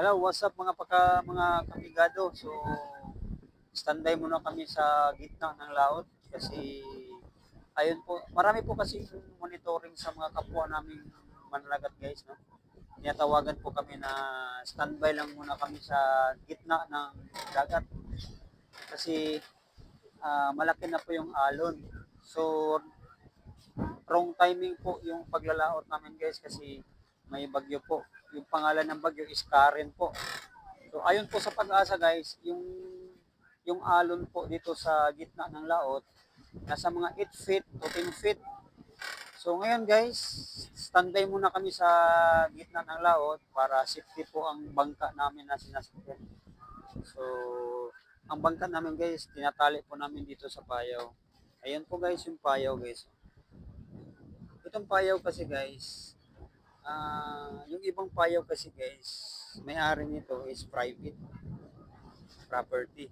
Hello, what's up mga paka mga kamigado? So, standby muna kami sa gitna ng laot kasi ayun po, marami po kasi monitoring sa mga kapwa naming mananagat guys, no? Tinatawagan po kami na standby lang muna kami sa gitna ng dagat kasi ah, malaki na po yung alon. So, wrong timing po yung paglalaot namin guys kasi may bagyo po. Yung pangalan ng bagyo is Karen po. So ayun po sa pag-asa guys, yung yung alon po dito sa gitna ng laot nasa mga 8 feet to 10 feet. So ngayon guys, standby muna kami sa gitna ng laot para safety po ang bangka namin na sinasakyan. So ang bangka namin guys, tinatali po namin dito sa payaw. Ayun po guys yung payaw guys. Itong payaw kasi guys, ah yung ibang payaw kasi guys, may-ari nito is private property.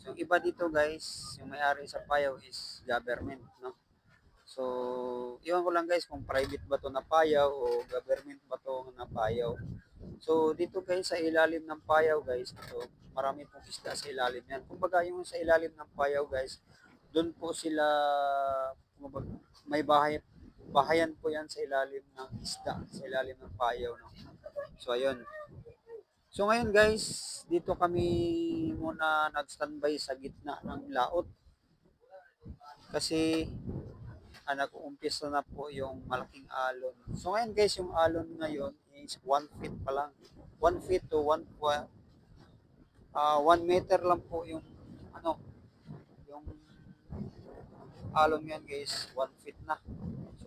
So iba dito guys, yung may-ari sa payaw is government, no? So, iwan ko lang guys kung private ba to na payaw o government ba to na payaw. So, dito guys sa ilalim ng payaw guys, ito, marami pong isda sa ilalim yan. Kumbaga yung sa ilalim ng payaw guys, doon po sila may bahay bahayan po yan sa ilalim ng isda, sa ilalim ng payaw. No? So, ayun. So, ngayon guys, dito kami muna nag-standby sa gitna ng laot. Kasi, ah, nag-uumpisa na po yung malaking alon. So, ngayon guys, yung alon ngayon is 1 feet pa lang. 1 feet to 1 uh, 1 meter lang po yung ano, yung alon ngayon guys, 1 feet na.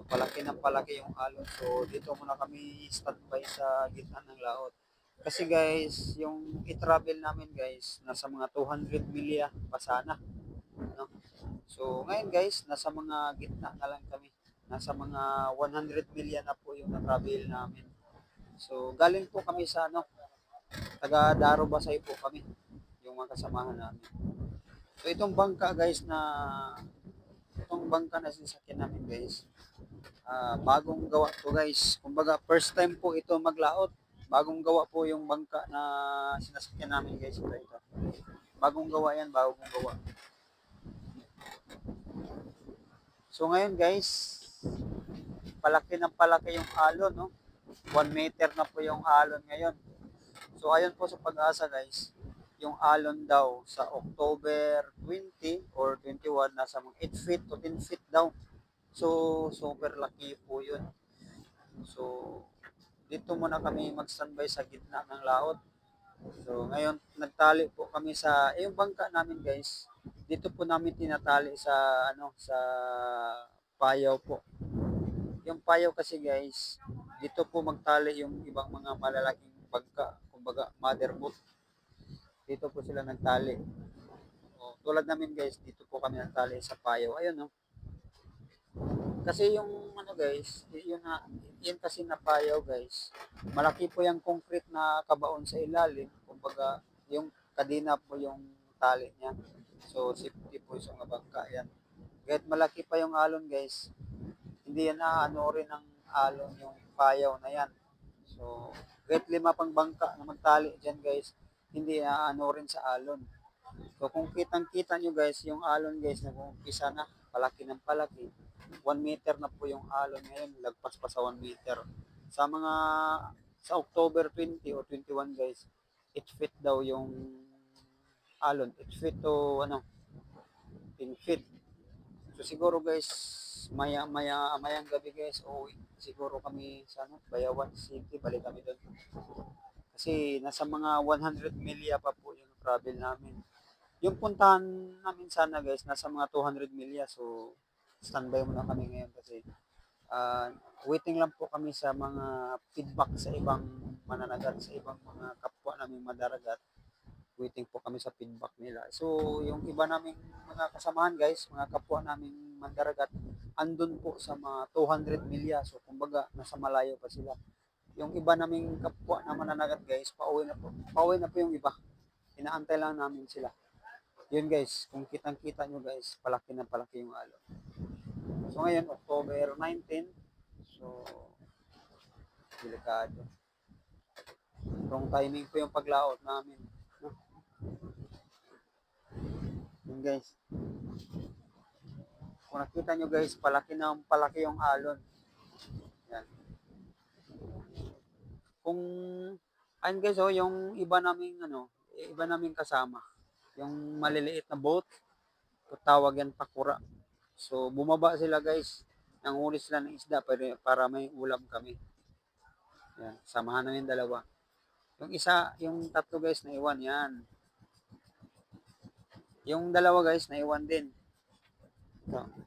So palaki ng palaki yung alon. So dito muna kami standby sa gitna ng laot. Kasi guys, yung i-travel namin guys, nasa mga 200 milya pa sana. No? So ngayon guys, nasa mga gitna na lang kami. Nasa mga 100 milya na po yung na-travel namin. So galing po kami sa ano, taga Daro Basay po kami, yung mga kasamahan namin. So itong bangka guys na itong bangka na sasakyan namin guys, ah, bagong gawa to guys. Kumbaga first time po ito maglaot. Bagong gawa po yung bangka na sinasakyan namin guys. Ito, ito. Bagong gawa yan, bagong gawa. So ngayon guys, palaki ng palaki yung alon, no? 1 meter na po yung alon ngayon. So ayon po sa pag-asa guys, yung alon daw sa October 20 or 21 nasa mga 8 feet to 10 feet daw. So super laki po yun. So dito muna kami mag-standby sa gitna ng laot. So ngayon nagtali po kami sa eh, yung bangka namin guys. Dito po namin tinatali sa ano sa payaw po. Yung payaw kasi guys, dito po magtali yung ibang mga malalaking bangka, kumbaga mother boat. Dito po sila nagtali. O, tulad namin guys, dito po kami nagtali sa payaw. Ayun no. Kasi yung ano guys, yun na yun kasi na payaw guys. Malaki po yung concrete na kabaon sa ilalim. Kumbaga, yung kadina po yung tali niya. So, safety po sa mga bangka yan. Kahit malaki pa yung alon guys, hindi yan aano rin ng alon yung payaw na yan. So, kahit lima pang bangka na magtali dyan guys, hindi aano rin sa alon. So, kung kitang-kita nyo guys, yung alon guys, nag-uumpisa na, palaki ng palaki. 1 meter na po yung alon ngayon, lagpas pa sa 1 meter. Sa mga, sa October 20 o 21 guys, 8 feet daw yung alon. 8 feet to, ano, 10 feet. So, siguro guys, maya maya mayang gabi guys o siguro kami sa ano Bayawan City balik kami doon kasi nasa mga 100 milya pa po yung travel namin yung puntahan namin sana guys nasa mga 200 milya so standby muna kami ngayon kasi ah, waiting lang po kami sa mga feedback sa ibang mananagat sa ibang mga kapwa namin madaragat waiting po kami sa feedback nila. So, yung iba naming mga kasamahan guys, mga kapwa naming mandaragat, andun po sa mga 200 milya. So, kumbaga, nasa malayo pa sila. Yung iba naming kapwa na mananagat guys, pauwi na po. Pauwi na po yung iba. Inaantay lang namin sila. Yun guys, kung kitang-kita nyo guys, palaki na palaki yung alon. So, ngayon, October 19. So, delikado. Wrong timing po yung paglaot namin. Yun guys. Kung nakita nyo guys, palaki na palaki yung alon. Yan. Kung, ayun guys oh, yung iba naming ano, iba naming kasama. Yung maliliit na boat, tawag yan pakura. So, bumaba sila guys. Nanghuli sila ng isda para, may ulam kami. Yan, samahan namin dalawa. Yung isa, yung tatlo guys, naiwan yan. Yung dalawa guys, naiwan din. Ito.